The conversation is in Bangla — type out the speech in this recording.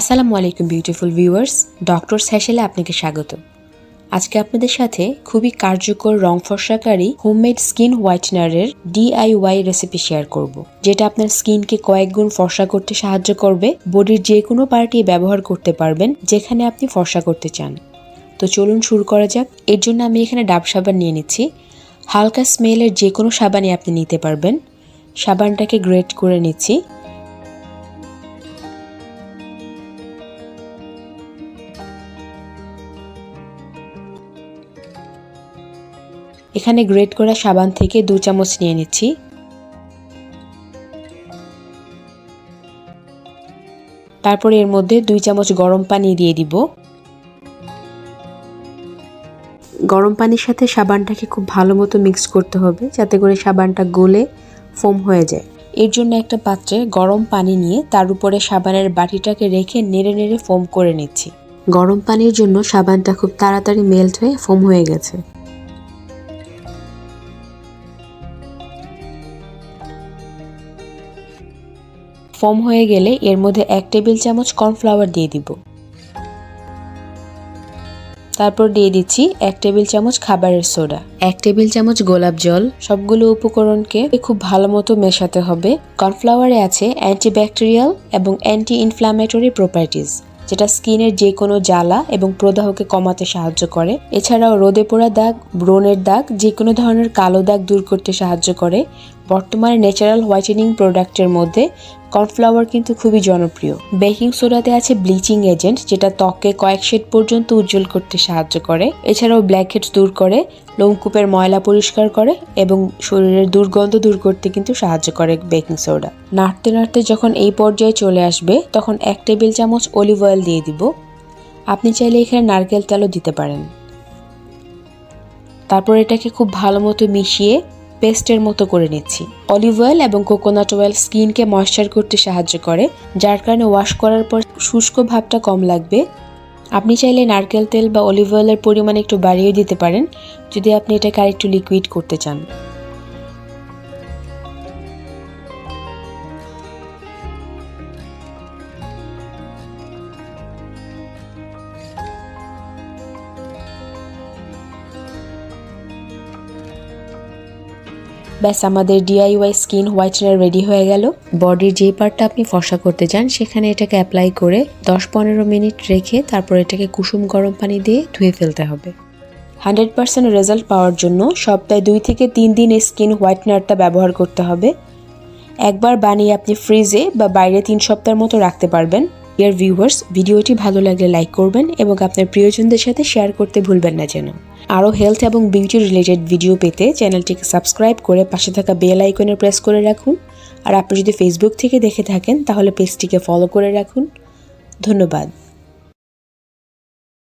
আসসালামু আলাইকুম বিউটিফুল ভিউয়ার্স ডক্টর স্যাশেলে আপনাকে স্বাগত। আজকে আপনাদের সাথে খুবই কার্যকর রং ফর্সাকারী হোমমেড স্কিন হোয়াইটনারের ডিআইওয়াই রেসিপি শেয়ার করব, যেটা আপনার স্কিনকে কয়েক গুণ ফর্সা করতে সাহায্য করবে বডির যে কোনো পার্টি ব্যবহার করতে পারবেন, যেখানে আপনি ফর্সা করতে চান। তো চলুন শুরু করা যাক। এর জন্য আমি এখানে ডাব সাবান নিয়ে নিচ্ছি। হালকা স্মেলের যে কোনো সাবানই আপনি নিতে পারবেন। সাবানটাকে গ্রেট করে নিচ্ছি। এখানে গ্রেট করা সাবান থেকে দু চামচ নিয়ে নিচ্ছি। তারপর এর মধ্যে দুই চামচ গরম পানি দিয়ে দিব। গরম পানির সাথে সাবানটাকে খুব ভালো মতো মিক্স করতে হবে, যাতে করে সাবানটা গলে ফোম হয়ে যায়। এর জন্য একটা পাত্রে গরম পানি নিয়ে তার উপরে সাবানের বাটিটাকে রেখে নেড়ে নেড়ে ফোম করে নিচ্ছি। গরম পানির জন্য সাবানটা খুব তাড়াতাড়ি মেল্ট হয়ে ফোম হয়ে গেছে। ফোম হয়ে গেলে এর মধ্যে এক টেবিল চামচ কর্নফ্লাওয়ার দিয়ে দিব। তারপর দিয়ে দিচ্ছি এক টেবিল চামচ খাবারের সোডা। এক টেবিল চামচ গোলাপ জল। সবগুলো উপকরণকে খুব ভালো মতো মেশাতে হবে। কর্নফ্লাওয়ারে আছে অ্যান্টিব্যাকটেরিয়াল এবং অ্যান্টি ইনফ্ল্যামেটরি প্রপার্টিজ যেটা স্কিনের যে কোনো জ্বালা এবং প্রদাহকে কমাতে সাহায্য করে। এছাড়াও রোদে পোড়া দাগ, ব্রণের দাগ যে কোনো ধরনের কালো দাগ দূর করতে সাহায্য করে। বর্তমানে ন্যাচারাল হোয়াইটেনিং প্রোডাক্টের মধ্যে কর্নফ্লাওয়ার কিন্তু খুবই জনপ্রিয়। বেকিং সোডাতে আছে ব্লিচিং এজেন্ট, যেটা ত্বককে কয়েক শেড পর্যন্ত উজ্জ্বল করতে সাহায্য করে। এছাড়াও ব্ল্যাক ব্ল্যাকহেডস দূর করে, লোমকূপের ময়লা পরিষ্কার করে এবং শরীরের দুর্গন্ধ দূর করতে কিন্তু সাহায্য করে বেকিং সোডা। নাড়তে নাড়তে যখন এই পর্যায়ে চলে আসবে, তখন এক টেবিল চামচ অলিভ অয়েল দিয়ে দিব। আপনি চাইলে এখানে নারকেল তেলও দিতে পারেন। তারপর এটাকে খুব ভালো মতো মিশিয়ে পেস্টের মতো করে নিচ্ছি। অলিভ অয়েল এবং কোকোনাট অয়েল স্কিনকে ময়শ্চার করতে সাহায্য করে, যার কারণে ওয়াশ করার পর শুষ্ক ভাবটা কম লাগবে। আপনি চাইলে নারকেল তেল বা অলিভ অয়েলের পরিমাণ একটু বাড়িয়ে দিতে পারেন, যদি আপনি এটাকে আরেকটু লিকুইড করতে চান। ব্যাস, আমাদের ডিআইওয়াই স্কিন হোয়াইটনার রেডি হয়ে গেল। বডির যে পার্টটা আপনি ফর্সা করতে চান, সেখানে এটাকে অ্যাপ্লাই করে দশ পনেরো মিনিট রেখে তারপর এটাকে কুসুম গরম পানি দিয়ে ধুয়ে ফেলতে হবে। হান্ড্রেড পার্সেন্ট রেজাল্ট পাওয়ার জন্য সপ্তাহে দুই থেকে তিন দিন এই স্কিন হোয়াইটনারটা ব্যবহার করতে হবে। একবার বানিয়ে আপনি ফ্রিজে বা বাইরে তিন সপ্তাহের মতো রাখতে পারবেন। ইয়ার ভিউয়ার্স ভিডিওটি ভালো লাগলে লাইক করবেন এবং আপনার প্রিয়জনদের সাথে শেয়ার করতে ভুলবেন না যেন। আরও হেলথ এবং বিউটি রিলেটেড ভিডিও পেতে চ্যানেলটিকে সাবস্ক্রাইব করে পাশে থাকা বেল আইকনে প্রেস করে রাখুন। আর আপনি যদি ফেসবুক থেকে দেখে থাকেন, তাহলে পেজটিকে ফলো করে রাখুন। ধন্যবাদ।